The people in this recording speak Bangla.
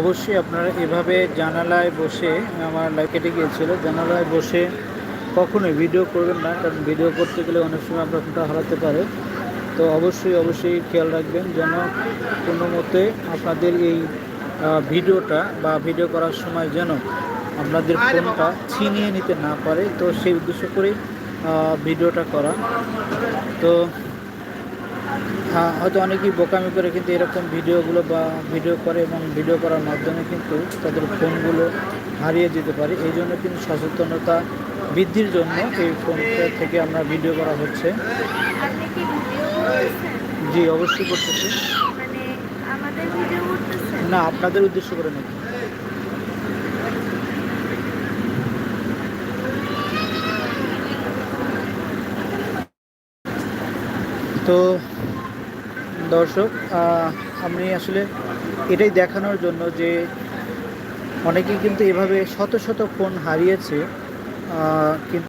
অবশ্যই আপনারা এভাবে জানালায় বসে, আমার লাইট কেটে গিয়েছিল, জানালায় বসে কখনোই ভিডিও করবেন না, কারণ ভিডিও করতে গেলে অনেক সময় আপনার ফোনটা হারাতে পারে। তো অবশ্যই অবশ্যই খেয়াল রাখবেন যেন কোনো মতে আপনাদের এই ভিডিওটা বা ভিডিও করার সময় যেন আপনাদের ফোনটা ছিনিয়ে নিতে না পারে। তো সেই উদ্দেশ্য করেই ভিডিওটা করা। তো হয়তো অনেকেই বোকামি করে কিন্তু এরকম ভিডিওগুলো বা ভিডিও করে এবং ভিডিও করার মাধ্যমে কিন্তু তাদের ফোনগুলো হারিয়ে যেতে পারে। এই জন্য কিন্তু সচেতনতা বৃদ্ধির জন্য এই ফোনটা থেকে আমরা ভিডিও করা হচ্ছে। জি অবশ্যই করতেছি। মানে না আপনাদের উদ্দেশ্য করে নাকি তো দর্শক আমি আসলে এটাই দেখানোর জন্য যে অনেকেই কিন্তু এভাবে শত শত ফোন হারিয়েছে কিন্তু